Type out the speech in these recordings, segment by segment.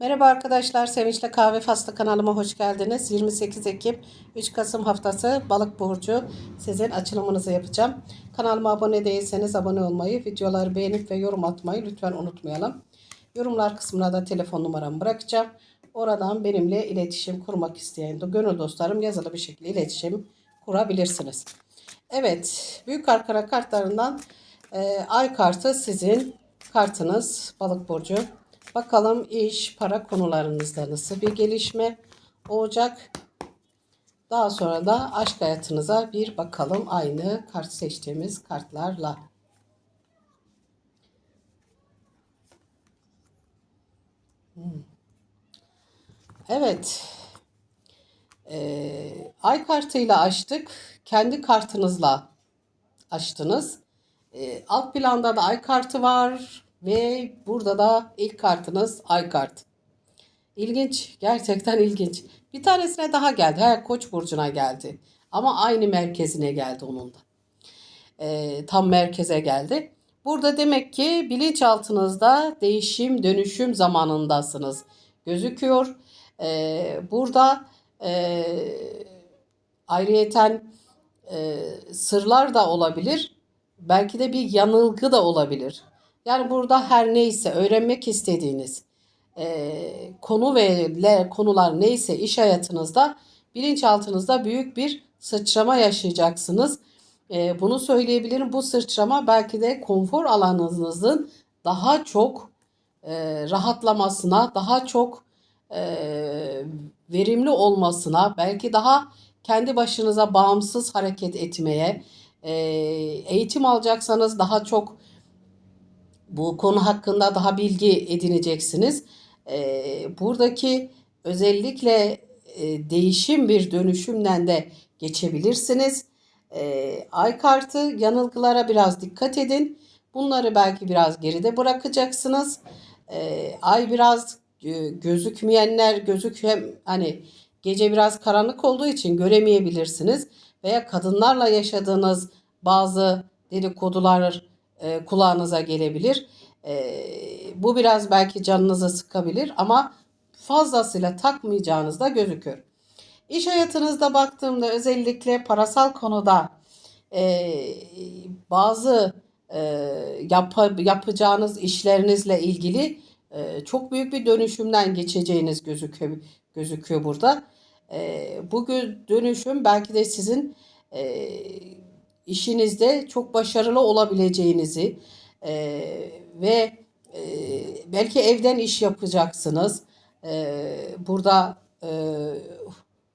Merhaba arkadaşlar, Sevinçle Kahve Faslı kanalıma hoş geldiniz. 28 Ekim 3 Kasım haftası Balık Burcu sizin açılımınızı yapacağım. Kanalıma abone değilseniz abone olmayı, videoları beğenip ve yorum atmayı lütfen unutmayalım. Yorumlar kısmına da telefon numaramı bırakacağım. Oradan benimle iletişim kurmak isteyen de gönül dostlarım yazılı bir şekilde iletişim kurabilirsiniz. Evet, büyük arkana kartlarından e, ay kartı sizin kartınız Balık Burcu. Bakalım iş, para konularınızda nasıl bir gelişme olacak. Daha sonra da aşk hayatınıza bir bakalım aynı kart seçtiğimiz kartlarla. Hmm. Evet. Ee, ay kartıyla açtık. Kendi kartınızla açtınız. Ee, alt planda da ay kartı var. Ve burada da ilk kartınız ay kartı. İlginç. Gerçekten ilginç. Bir tanesine daha geldi. Her Koç burcuna geldi. Ama aynı merkezine geldi onun da. Ee, tam merkeze geldi. Burada demek ki bilinçaltınızda değişim, dönüşüm zamanındasınız. Gözüküyor. Ee, burada e, ayrıyeten e, sırlar da olabilir. Belki de bir yanılgı da olabilir. Yani burada her neyse öğrenmek istediğiniz e, konu ve konular neyse iş hayatınızda bilinçaltınızda büyük bir sıçrama yaşayacaksınız. E, bunu söyleyebilirim. Bu sıçrama belki de konfor alanınızın daha çok e, rahatlamasına, daha çok e, verimli olmasına, belki daha kendi başınıza bağımsız hareket etmeye, e, eğitim alacaksanız daha çok bu konu hakkında daha bilgi edineceksiniz. E, buradaki özellikle e, değişim bir dönüşümden de geçebilirsiniz. E, ay kartı yanılgılara biraz dikkat edin. Bunları belki biraz geride bırakacaksınız. E, ay biraz e, gözükmeyenler gözük hem hani gece biraz karanlık olduğu için göremeyebilirsiniz veya kadınlarla yaşadığınız bazı dedikodular e, kulağınıza gelebilir. E, bu biraz belki canınızı sıkabilir ama fazlasıyla takmayacağınız da gözüküyor. İş hayatınızda baktığımda özellikle parasal konuda e, bazı e, yap, yapacağınız işlerinizle ilgili e, çok büyük bir dönüşümden geçeceğiniz gözüküyor, gözüküyor burada. E, bu dönüşüm belki de sizin e, işinizde çok başarılı olabileceğinizi e, ve e, belki evden iş yapacaksınız. E, burada e,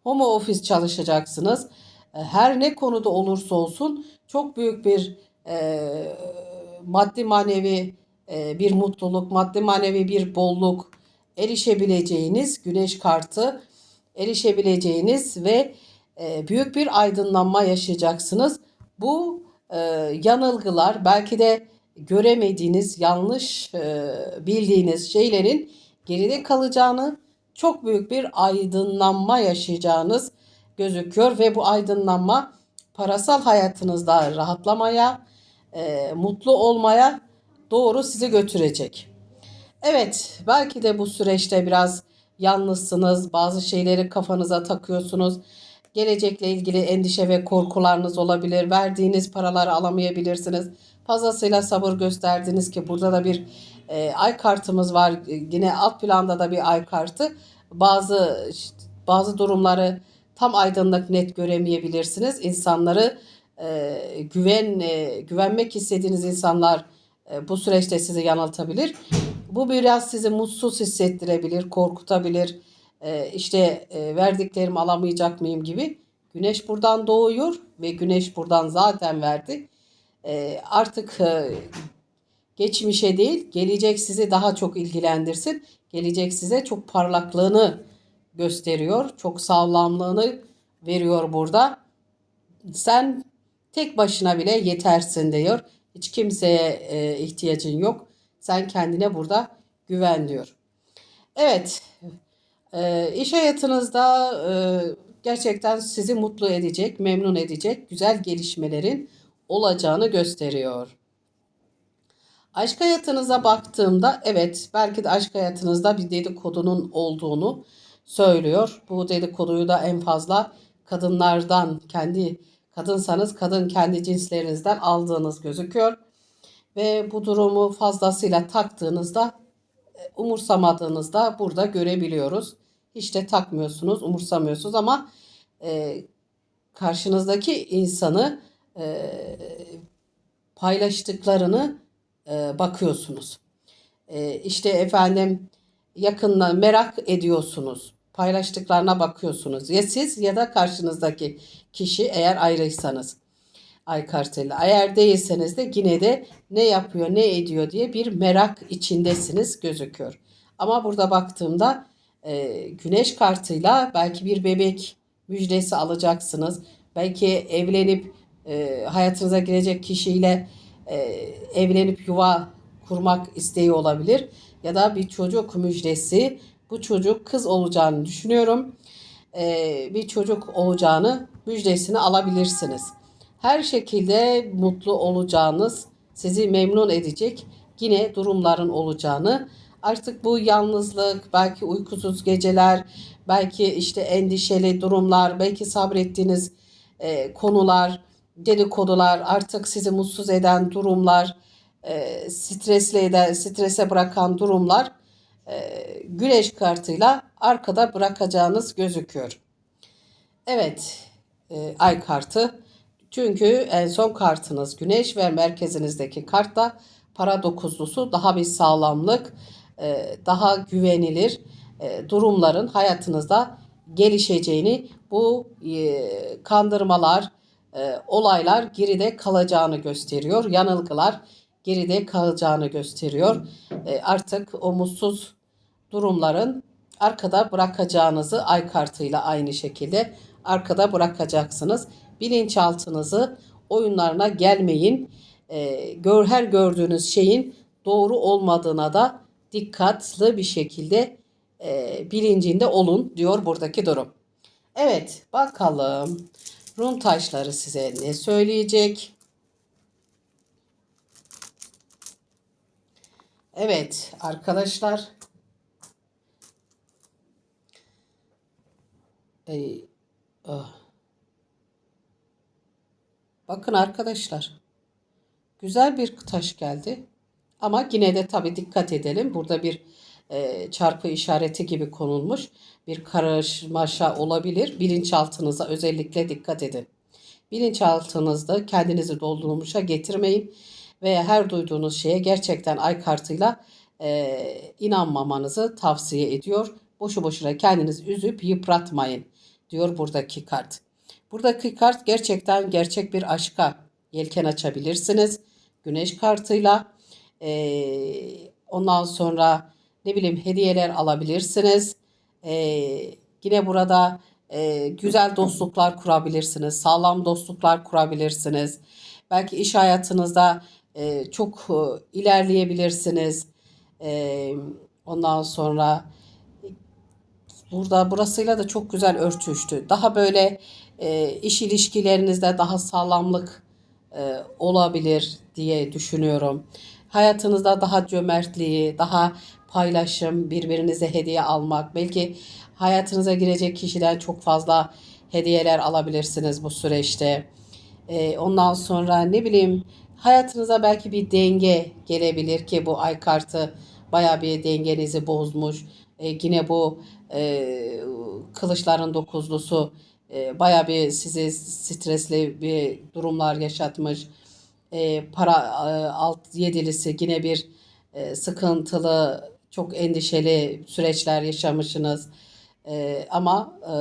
home office çalışacaksınız. E, her ne konuda olursa olsun çok büyük bir e, maddi manevi e, bir mutluluk, maddi manevi bir bolluk erişebileceğiniz güneş kartı erişebileceğiniz ve e, büyük bir aydınlanma yaşayacaksınız. Bu e, yanılgılar belki de göremediğiniz, yanlış e, bildiğiniz şeylerin geride kalacağını, çok büyük bir aydınlanma yaşayacağınız gözüküyor ve bu aydınlanma parasal hayatınızda rahatlamaya, e, mutlu olmaya doğru sizi götürecek. Evet, belki de bu süreçte biraz yalnızsınız, bazı şeyleri kafanıza takıyorsunuz Gelecekle ilgili endişe ve korkularınız olabilir. Verdiğiniz paraları alamayabilirsiniz. Fazlasıyla sabır gösterdiniz ki burada da bir e, ay kartımız var. Yine alt planda da bir ay kartı. Bazı bazı durumları tam aydınlık net göremeyebilirsiniz. İnsanları e, güven e, güvenmek istediğiniz insanlar e, bu süreçte sizi yanıltabilir. Bu biraz sizi mutsuz hissettirebilir, korkutabilir e, işte e, verdiklerimi alamayacak mıyım gibi. Güneş buradan doğuyor ve güneş buradan zaten verdi. E, artık e, geçmişe değil gelecek sizi daha çok ilgilendirsin. Gelecek size çok parlaklığını gösteriyor. Çok sağlamlığını veriyor burada. Sen tek başına bile yetersin diyor. Hiç kimseye ihtiyacın yok. Sen kendine burada güven diyor. Evet, e, iş hayatınızda e, gerçekten sizi mutlu edecek, memnun edecek güzel gelişmelerin olacağını gösteriyor. Aşk hayatınıza baktığımda evet belki de aşk hayatınızda bir dedikodunun olduğunu söylüyor. Bu dedikoduyu da en fazla kadınlardan kendi kadınsanız kadın kendi cinslerinizden aldığınız gözüküyor. Ve bu durumu fazlasıyla taktığınızda e, umursamadığınızda burada görebiliyoruz. Hiç de takmıyorsunuz, umursamıyorsunuz ama e, karşınızdaki insanı e, paylaştıklarını e, bakıyorsunuz. E, işte efendim yakınla merak ediyorsunuz. Paylaştıklarına bakıyorsunuz. Ya siz ya da karşınızdaki kişi eğer ayrıysanız. Ay kartıyla. Eğer değilseniz de yine de ne yapıyor, ne ediyor diye bir merak içindesiniz gözüküyor. Ama burada baktığımda e, güneş kartıyla belki bir bebek müjdesi alacaksınız. Belki evlenip e, hayatınıza girecek kişiyle e, evlenip yuva kurmak isteği olabilir. Ya da bir çocuk müjdesi. Bu çocuk kız olacağını düşünüyorum. E, bir çocuk olacağını müjdesini alabilirsiniz. Her şekilde mutlu olacağınız, sizi memnun edecek yine durumların olacağını artık bu yalnızlık, belki uykusuz geceler, belki işte endişeli durumlar, belki sabrettiğiniz e, konular, dedikodular, artık sizi mutsuz eden durumlar, e, stresli eden, strese bırakan durumlar e, güneş kartıyla arkada bırakacağınız gözüküyor. Evet, e, ay kartı. Çünkü en son kartınız güneş ve merkezinizdeki kartta para dokuzlusu daha bir sağlamlık, daha güvenilir e, durumların hayatınızda gelişeceğini, bu e, kandırmalar, olaylar geride kalacağını gösteriyor. Yanılgılar geride kalacağını gösteriyor. Artık o mutsuz durumların arkada bırakacağınızı ay kartıyla aynı şekilde arkada bırakacaksınız. Bilinçaltınızı oyunlarına gelmeyin. Her gördüğünüz şeyin doğru olmadığına da dikkatli bir şekilde e, bilincinde olun diyor buradaki durum. Evet bakalım Rum taşları size ne söyleyecek? Evet arkadaşlar. Ee, ah. Bakın arkadaşlar. Güzel bir taş geldi. Ama yine de tabii dikkat edelim. Burada bir e, çarpı işareti gibi konulmuş bir karışmaşa olabilir. Bilinçaltınıza özellikle dikkat edin. Bilinçaltınızda kendinizi doldurmuşa getirmeyin veya her duyduğunuz şeye gerçekten ay kartıyla e, inanmamanızı tavsiye ediyor. Boşu boşuna kendinizi üzüp yıpratmayın diyor buradaki kart. Buradaki kart gerçekten gerçek bir aşka yelken açabilirsiniz. Güneş kartıyla ee, ondan sonra ne bileyim hediyeler alabilirsiniz. Ee, yine burada e, güzel dostluklar kurabilirsiniz. Sağlam dostluklar kurabilirsiniz. Belki iş hayatınızda e, çok e, ilerleyebilirsiniz. E, ondan sonra burada burasıyla da çok güzel örtüştü. Daha böyle e, iş ilişkilerinizde daha sağlamlık e, olabilir diye düşünüyorum. Hayatınızda daha cömertliği, daha paylaşım, birbirinize hediye almak, belki hayatınıza girecek kişiden çok fazla hediyeler alabilirsiniz bu süreçte. Ee, ondan sonra ne bileyim hayatınıza belki bir denge gelebilir ki bu ay kartı baya bir dengenizi bozmuş. Ee, yine bu e, kılıçların dokuzlusu e, baya bir sizi stresli bir durumlar yaşatmış e, para e, alt yedilisi yine bir e, sıkıntılı, çok endişeli süreçler yaşamışsınız. E, ama e,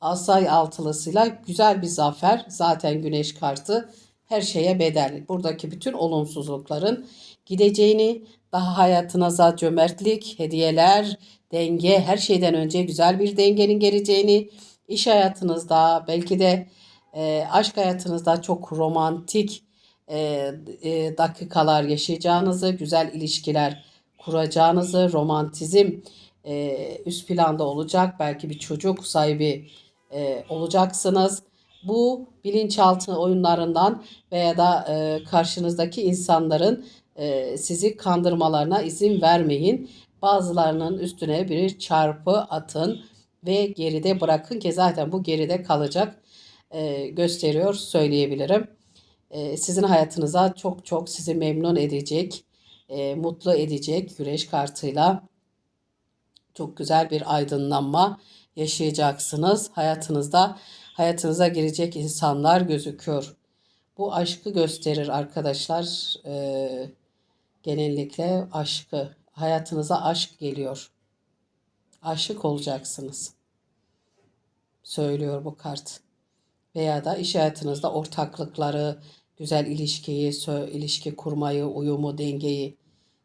Asay altılısıyla güzel bir zafer. Zaten güneş kartı her şeye bedel. Buradaki bütün olumsuzlukların gideceğini, daha hayatınıza cömertlik, hediyeler, denge, her şeyden önce güzel bir dengenin geleceğini, iş hayatınızda, belki de e, aşk hayatınızda çok romantik e, e, dakikalar yaşayacağınızı, güzel ilişkiler kuracağınızı, romantizm e, üst planda olacak. Belki bir çocuk sahibi e, olacaksınız. Bu bilinçaltı oyunlarından veya da e, karşınızdaki insanların e, sizi kandırmalarına izin vermeyin. Bazılarının üstüne bir çarpı atın ve geride bırakın ki zaten bu geride kalacak e, gösteriyor söyleyebilirim. E, sizin hayatınıza çok çok sizi memnun edecek, e, mutlu edecek güreş kartıyla çok güzel bir aydınlanma yaşayacaksınız. Hayatınızda hayatınıza girecek insanlar gözüküyor. Bu aşkı gösterir arkadaşlar. Ee, genellikle aşkı. Hayatınıza aşk geliyor. Aşık olacaksınız. Söylüyor bu kart. Veya da iş hayatınızda ortaklıkları, güzel ilişkiyi, ilişki kurmayı, uyumu, dengeyi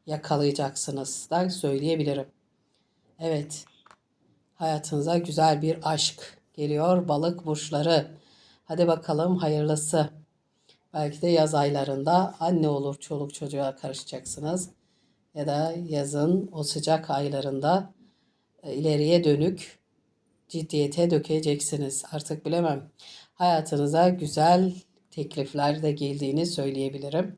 yakalayacaksınız da söyleyebilirim. Evet. Hayatınıza güzel bir aşk geliyor balık burçları. Hadi bakalım hayırlısı. Belki de yaz aylarında anne olur çoluk çocuğa karışacaksınız. Ya da yazın o sıcak aylarında e, ileriye dönük ciddiyete dökeceksiniz. Artık bilemem. Hayatınıza güzel teklifler de geldiğini söyleyebilirim.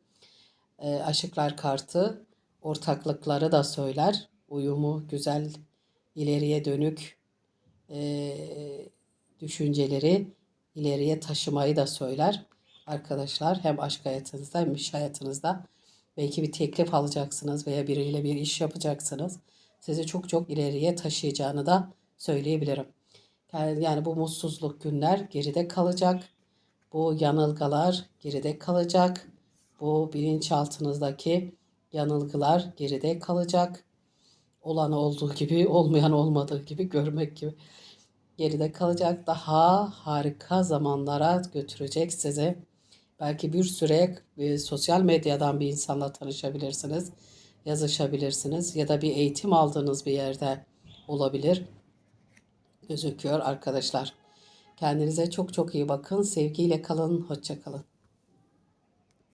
E, aşıklar kartı ortaklıkları da söyler. Uyumu güzel ileriye dönük e, düşünceleri ileriye taşımayı da söyler. Arkadaşlar hem aşk hayatınızda hem iş hayatınızda belki bir teklif alacaksınız veya biriyle bir iş yapacaksınız. Sizi çok çok ileriye taşıyacağını da söyleyebilirim. Yani, yani bu mutsuzluk günler geride kalacak. Bu yanılgılar geride kalacak. Bu bilinçaltınızdaki yanılgılar geride kalacak. Olan olduğu gibi, olmayan olmadığı gibi görmek gibi geride kalacak. Daha harika zamanlara götürecek sizi. Belki bir süre e, sosyal medyadan bir insanla tanışabilirsiniz, yazışabilirsiniz ya da bir eğitim aldığınız bir yerde olabilir. Gözüküyor arkadaşlar. Kendinize çok çok iyi bakın. Sevgiyle kalın, hoşça kalın.